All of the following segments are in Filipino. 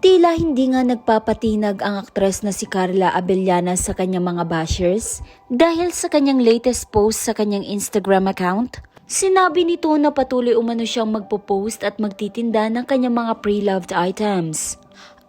Tila hindi nga nagpapatinag ang aktres na si Carla Abellana sa kanyang mga bashers dahil sa kanyang latest post sa kanyang Instagram account. Sinabi nito na patuloy umano siyang magpo-post at magtitinda ng kanyang mga pre-loved items.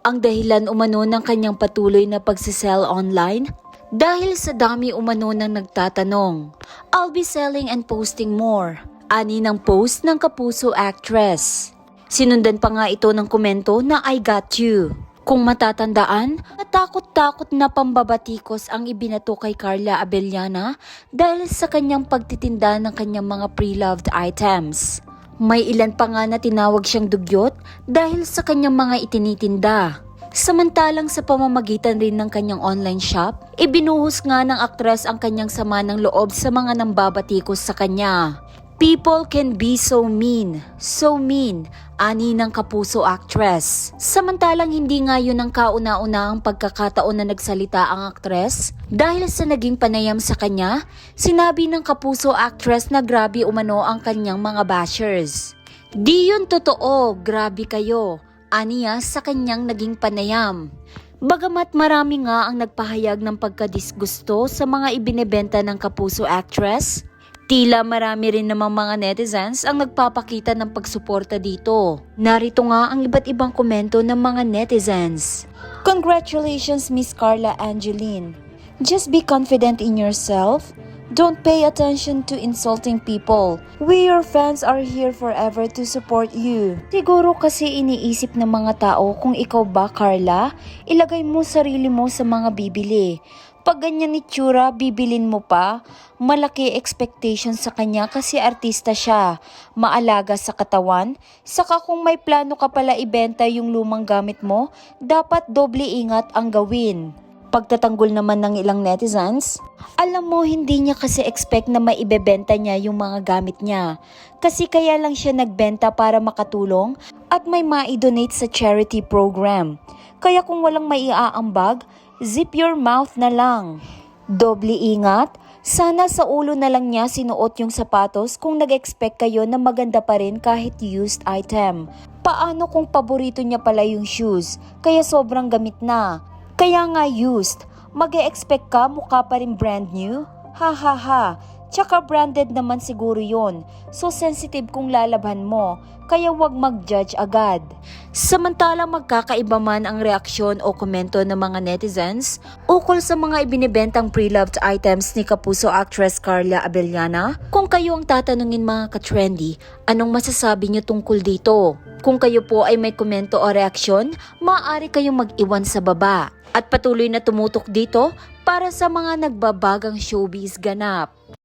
Ang dahilan umano ng kanyang patuloy na pagsisell online dahil sa dami umano ng nagtatanong. I'll be selling and posting more. Ani ng post ng kapuso actress. Sinundan pa nga ito ng komento na I got you. Kung matatandaan, natakot-takot na pambabatikos ang ibinato kay Carla Abellana dahil sa kanyang pagtitinda ng kanyang mga pre-loved items. May ilan pa nga na tinawag siyang dugyot dahil sa kanyang mga itinitinda. Samantalang sa pamamagitan rin ng kanyang online shop, ibinuhos nga ng aktres ang kanyang sama ng loob sa mga nambabatikos sa kanya. People can be so mean, so mean, ani ng kapuso actress. Samantalang hindi nga yun ang kauna-unahang pagkakataon na nagsalita ang actress dahil sa naging panayam sa kanya, sinabi ng kapuso actress na grabe umano ang kanyang mga bashers. Di yun totoo, grabe kayo, aniya sa kanyang naging panayam. Bagamat marami nga ang nagpahayag ng pagkadisgusto sa mga ibinebenta ng kapuso actress, Tila marami rin namang mga netizens ang nagpapakita ng pagsuporta dito. Narito nga ang iba't ibang komento ng mga netizens. Congratulations Miss Carla Angeline. Just be confident in yourself. Don't pay attention to insulting people. We your fans are here forever to support you. Siguro kasi iniisip ng mga tao kung ikaw ba Carla, ilagay mo sarili mo sa mga bibili. Pag ganyan itsura, bibilin mo pa. Malaki expectation sa kanya kasi artista siya. Maalaga sa katawan. Saka kung may plano ka pala ibenta yung lumang gamit mo, dapat doble ingat ang gawin. Pagtatanggol naman ng ilang netizens, alam mo hindi niya kasi expect na maibebenta niya yung mga gamit niya. Kasi kaya lang siya nagbenta para makatulong at may ma-donate sa charity program. Kaya kung walang maiaambag, zip your mouth na lang. Doble ingat, sana sa ulo na lang niya sinuot yung sapatos kung nag-expect kayo na maganda pa rin kahit used item. Paano kung paborito niya pala yung shoes, kaya sobrang gamit na? Kaya nga used, mag expect ka mukha pa rin brand new? Ha ha ha, tsaka branded naman siguro yon. So sensitive kung lalabhan mo, kaya wag mag-judge agad. Samantalang magkakaiba man ang reaksyon o komento ng mga netizens ukol sa mga ibinibentang pre-loved items ni Kapuso actress Carla Abellana, kung kayo ang tatanungin mga ka-trendy, anong masasabi niyo tungkol dito? Kung kayo po ay may komento o reaksyon, maaari kayong mag-iwan sa baba. At patuloy na tumutok dito para sa mga nagbabagang showbiz ganap.